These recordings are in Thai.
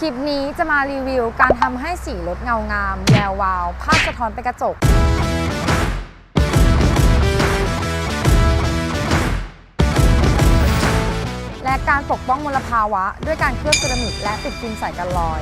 คลิปนี้จะมารีวิวการทำให้สีรถเงางามแวววาว ภาพสะท้อนไปกระจก และการปกป้องมลภาวะ ด้วยการเคลือบเซรามิกและติดฟิล์มใสกันรอย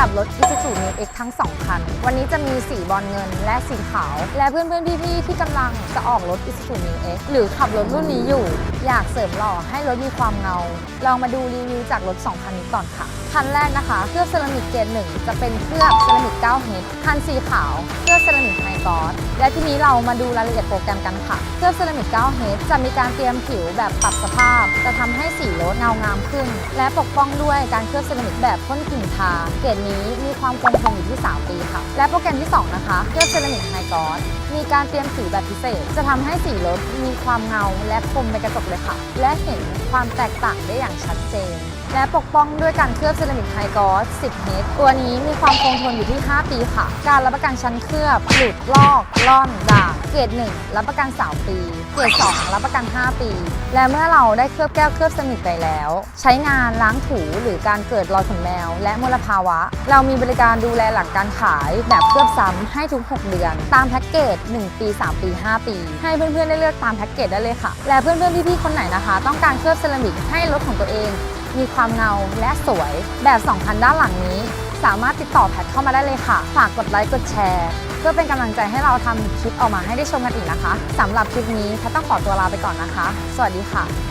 กับรถ Isuzu New X ทั้ง 2 คัน วันนี้จะมีสีบอลเงินและสีขาว และเพื่อนๆพี่ๆที่กำลังจะออกรถ Isuzu New X หรือขับรถรุ่นนี้อยู่ อยากเสริมหล่อให้รถมีความเงา ลองมาดูรีวิวจากรถ 2 คันนี้ก่อนค่ะ คันแรกนะคะ เคลือบเซรามิกเกรดหนึ่งจะเป็นเคลือบเซรามิก 9H คันสีขาว เคลือบเซรามิกไฮกอสและทีนี้เรามาดูรายละเอียดโปรแกรมกันค่ะ เคลือบเซรามิก 9H จะมีการเตรียมผิวแบบปรับสภาพ จะทำให้สีรถเงางามขึ้น และปกป้องด้วยการเคลือบเซรามิกแบบพ่นกลิ่นทา เกรดนี้มีความคงทนอยู่ที่ 3 ปีค่ะ และโปรแกรมที่ 2 นะคะเคลือบเซรามิกไฮกอสมีการเตรียมสีแบบพิเศษ จะทำให้สีรถมีความเงาและคมในกระจกเลยค่ะ และเห็นความแตกต่างได้อย่างชัดเจน และปกป้องด้วยการเคลือบเซรามิกไฮกอส10 เมตร ตัวนี้มีความคงทนอยู่ที่ 5 ปีค่ะ การรับประกันชั้นเคลือบหลุดลอก ล่อนด่างเกรด1รับประกัน 3 ปี เกรด2รับประกัน 5 ปี และเมื่อเราได้เคลือบแก้วเคลือบเซรามิกไปแล้ว ใช้งานล้างถูหรือการเกิดรอยขนแมว และมลภาวะเรามีบริการดูแลหลังการขายแบบเคลือบซ้ำให้ทุก 6 เดือน ตามแพ็กเกจ 1 ปี 3 ปี 5 ปี ให้เพื่อนๆได้เลือกตามแพ็กเกจได้เลยค่ะ และเพื่อนๆพี่ๆคนไหนนะคะ ต้องการเคลือบเซรามิกให้รถของตัวเอง มีความเงาและสวยแบบ2คันด้านหลังนี้ สามารถติดต่อแพทเข้ามาได้เลยค่ะ ฝากกดไลค์กดแชร์ เพื่อเป็นกำลังใจให้เราทำคลิปออกมาให้ได้ชมกันอีกนะคะสำหรับคลิปนี้แพทต้องขอตัวลาไปก่อนนะคะ สวัสดีค่ะ